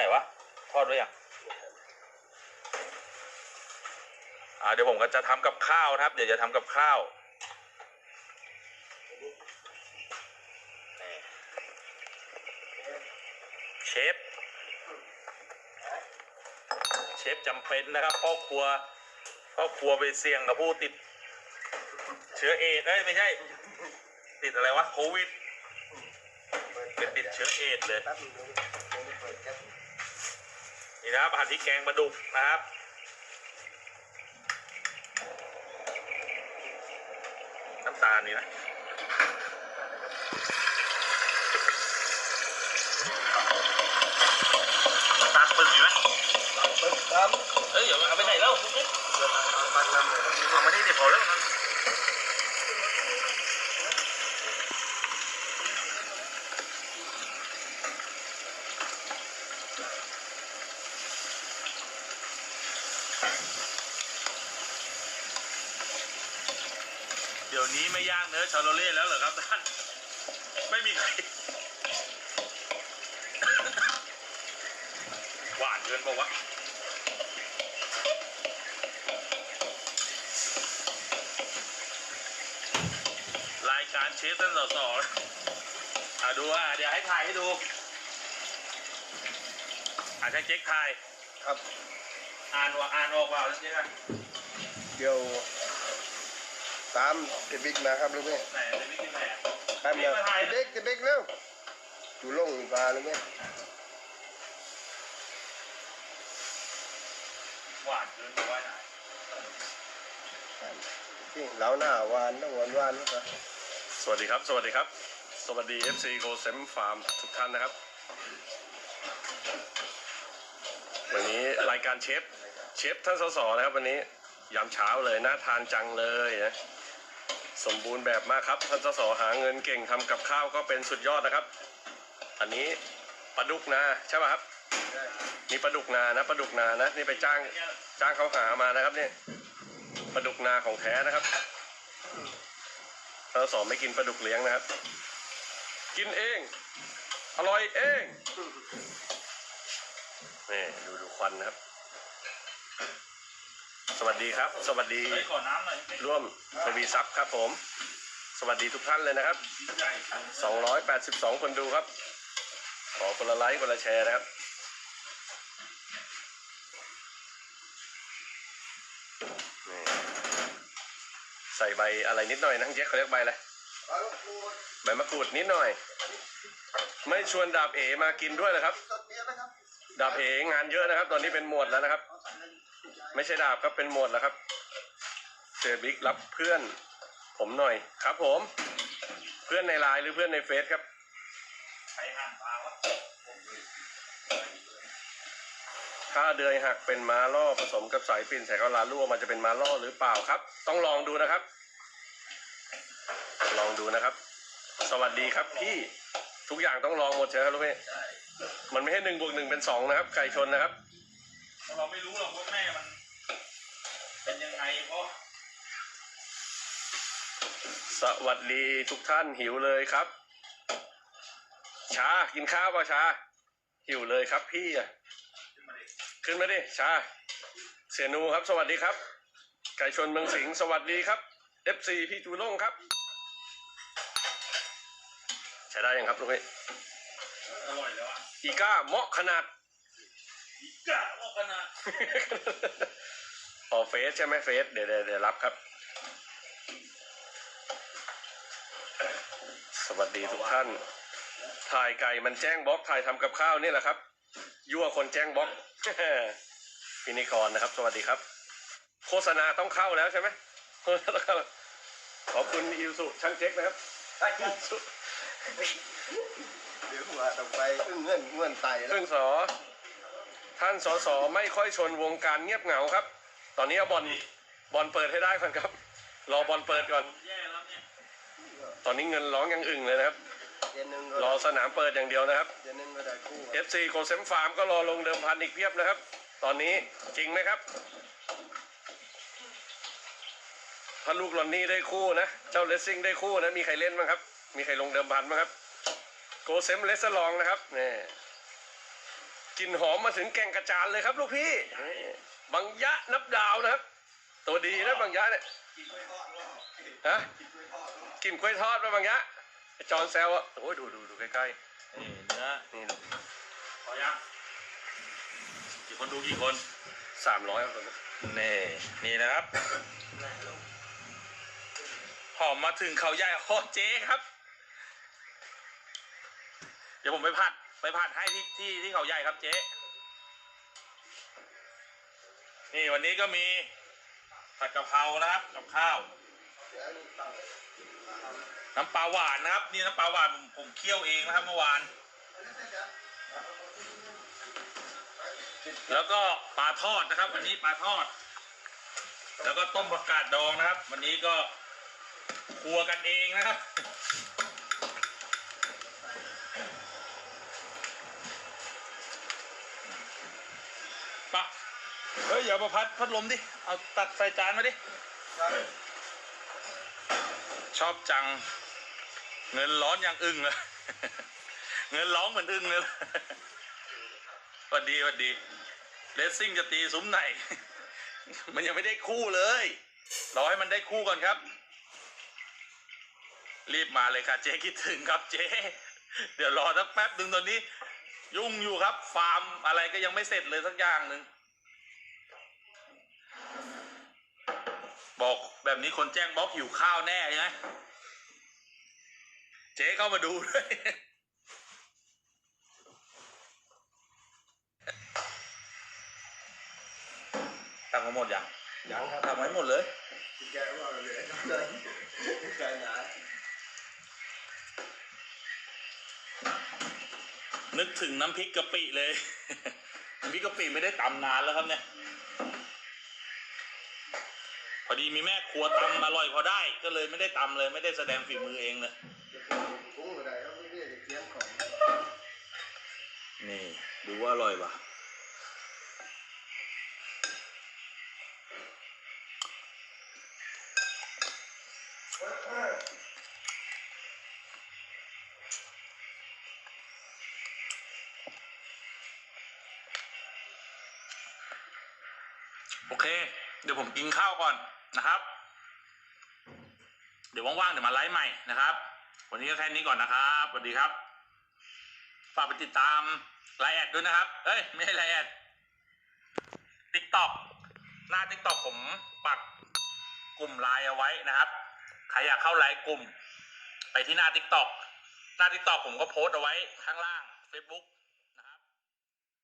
ไหนวะ ทอดไว้ยังอ่าเดี๋ยวผมก็จะทำกับข้าวนะครับ เดี๋ยวจะทำกับข้าวเชฟเชฟจำเป็นนะครับพ่อครัวพ่อครัวไปเสี่ยงกับผู้ติด เชื้อเอดส์เอ้ยไม่ใช่ ติดอะไรวะโควิดเป็นติดเชื้อเอดส์เลยแป๊บ นึงยังไม่เปิดแก๊สนี่นะครับผัดพริกแกงปลาดุกนะครับน้ำตาลนี่นะน้ำตาลปึกอยู่ไหมเปิดน้ำเอ้ยเดี๋ยวเอาไปไหนแล้วเปิดเอาปันน้ำเลยเอามานี่เดี๋ยวพอแล้วนะ ดี๋ยวนี้ไม่ย่างเนื้อชาโลเล่แล้วเหรอครับท่าน ไม่มีใคร หวานเกินบอกว่าวะรายการเชฟท่านสอสออะดูอะ เดี๋ยวให้ถ่ายให้ดูอะช่างเจ๊กถ่าย ครับ อ่านว่าอ่านออกว่าช่างเจ๊กอะเดี๋ยว ตามเดบิ๊กมาครับลูกแม่ไหนเลยไม่กินไหนอะแป๊บเดียวมาถ่ายเด็กเด็กเร็วดูลงมาลูกแม่หวานเกินไปว่าไหนที่เหลาหน้าหวานต้องหวานหวานนะครับสวัสดีครับ สวัสดีครับ สวัสดี FC g o s e m Farm ทุกท่านนะครับ วันนี้รายการเชฟเชฟท่านสสนะครับวันนี้ยามเช้าเลยน่าทานจังเลยนะ สมบูรณ์แบบมากครับท่านสสหาเงินเก่งทำกับข้าวก็เป็นสุดยอดนะครับ อันนี้ปลาดุกนาใช่ป่ะครับนี่ปลาดุกนานะปลาดุกนานะ นี่ไปจ้างจ้างเขาหามานะครับเนี่ยปลาดุกนาของแท้นะครับท่านสอนไม่กินปลาดุกเลี้ยงนะครับ กินเอง อร่อยเองนี่ดูดูควันนะครับ สวัสดีครับ สวัสดีเฮ้ยขอน้ำหน่อยร่วมทวีซับครับผม สวัสดีทุกท่านเลยนะครับชิ้นใหญ่282 คนดูครับ ขอคนละไลค์คนละแชร์นะครับนี่ใส่ใบอะไรนิดหน่อยนะเจ๊เขาเรียกใบอะไรปลาลูกปูใบมะกรูดนิดหน่อย ไม่ชวนดาบเอมากินด้วยเลยครับสดเนี้ยนะครับ ดาบเองานเยอะนะครับ ตอนนี้เป็นหมวดแล้วนะครับ ไม่ใช่ดาบครับเป็นหมวดแล้วครับเซอร์บิ๊กรับเพื่อน ผมหน่อยครับ ผม เพื่อนในไลน์หรือเพื่อนในเฟซครับใครหันปลาวะถ้าเดือยหักเป็นม้าล่อผสมกับสายปิ่นใส่ข้าลารั่วมันจะเป็นม้าล่อหรือเปล่าครับ ต้องลองดูนะครับ ลองดูนะครับ สวัสดีครับพี่ทุกอย่างต้องลองหมดใช่ไหมครับลูกพี่มันไม่ใช่หนึ่งบวกหนึ่งเป็นสองนะครับไก่ชนนะครับ เราไม่รู้หรอกว่าแม่มัน เป็นยังไงเพราะสวัสดีทุกท่านหิวเลยครับ ชา กินข้าวเปล่าชา หิวเลยครับพี่อะขึ้นมาดิขึ้นมาดิ ชา เสียนูครับ สวัสดีครับ ไก่ชนเมืองสิงห์สวัสดีครับ FC พี่จูโล่งครับ ใช้ได้ยังครับลูกพี่อร่อยแล้วอะอีก้าเหมาะขนาดอีกกะว่าขนาด อ๋อเฟสใช่ไหมเฟสเดี๋ยวเดี๋ยวเดี๋ยวรับครับ สวัสดีทุกท่าน ถ่ายไก่มันแจ้งบล็อกถ่ายทำกับข้าวนี่แหละครับ ยั่วคนแจ้งบล็อกพินิกรนะครับ สวัสดีครับ โฆษณาต้องเข้าแล้วใช่ไหมขอบคุณอิวสุช่างเจ๊กนะครับอิวสุเดี๋ยวหัวต่อไปอึ้งเงื่อนเงื่อนไตแล้วเรื่องสอท่านสอสอไม่ค่อยชนวงการเงียบเหงาครับ ตอนนี้เอาบอลบอลเปิดให้ได้ก่อนครับ รอบอลเปิดก่อนแย่แล้วเนี่ยตอนนี้เงินร้องยังอึ่งเลยนะครับ เย็นหนึ่งก็รอสนามเปิดอย่างเดียวนะครับ เย็นหนึ่งก็ได้คู่ FC โกเซมฟาร์มก็รอลงเดิมพันอีกเพียบนะครับ ตอนนี้จริงไหมครับ ถ้าลูกลอนนี่ได้คู่นะ เจ้าเลสซิ่งได้คู่นะ มีใครเล่นบ้างครับ มีใครลงเดิมพันบ้างครับ โกเซมเลสลองนะครับนี่ กลิ่นหอมมาถึงแก่งกระจานเลยครับ ลูกพี่บางยะนับดาวนะครับ ตัวดีนะบางยะเนี่ยฮะกินกล้วยทอดไหมบางยะไอ้จอนแซวอะโอ้ยดูดูดูใกล้นี่เนื้อๆนี่พอยังกี่คนดูกี่คนสามร้อยครับนี่นี่นะครับหอมมาถึงเขาใหญ่โอ้เจ๊ครับ เดี๋ยวผมไปผัด ไปผัดให้ที่ที่ที่เขาใหญ่ครับเจ๊ นี่วันนี้ก็มีผัดกะเพรานะครับกับข้าว น้ำปลาหวานนะครับ นี่น้ำปลาหวานผมผมเคี่ยวเองนะครับเมื่อวาน แล้วก็ปลาทอดนะครับ วันนี้ปลาทอด แล้วก็ต้มผักกาดดองนะครับ วันนี้ก็ครัวกันเองนะครับ ปะเฮ้ยอย่าประพัดพัดลมดิ เอาตักใส่จานมาดิ ชอบจัง เงินร้อนอย่างอึ้งเลย เงินร้องเหมือนอึ้งเลยวัดดีวัดดีเลสซิ่งจะตีซุ้มไหน มันยังไม่ได้คู่เลย รอให้มันได้คู่ก่อนครับ รีบมาเลยค่ะเจ๊คิดถึงครับเจ๊ เดี๋ยวรอสักแป๊บหนึ่งตอนนี้ ยุ่งอยู่ครับ ฟาร์มอะไรก็ยังไม่เสร็จเลยสักอย่างหนึ่งบอกแบบนี้คนแจ้งบล็อกหิวข้าวแน่ใช่ไหมเจ๊เข้ามาดูด้วยตังค์มาหมดยังยังครับทำไว้หมดเลยแกว่าเลยเลยใจหนา นึกถึงน้ำพริกกะปิเลย น้ำพริกกะปิไม่ได้ตำนานแล้วครับเนี่ย พอดีมีแม่ครัวตำอร่อยพอได้ ก็เลยไม่ได้ตำเลย ไม่ได้แสดงฝีมือเองเลยกุ้งอะไรครับไม่ได้เตรียมของนี่ ดูว่าอร่อยปะ โอเค เดี๋ยวผมกินข้าวก่อนนะครับ เดี๋ยวว่างๆเดี๋ยวมาไลฟ์ใหม่นะครับ วันนี้ก็แค่นี้ก่อนนะครับสวัสดีครับฝากไปติดตามไลน์แอดด้วยนะครับ เอ้ยไม่ใช่ไลน์แอดทิกตอกหน้าทิกตอกผมปักกลุ่มไลน์เอาไว้นะครับ ใครอยากเข้าไลน์กลุ่ม ไปที่หน้าทิกตอกหน้าทิกตอกผมก็โพสต์เอาไว้ข้างล่าง Facebook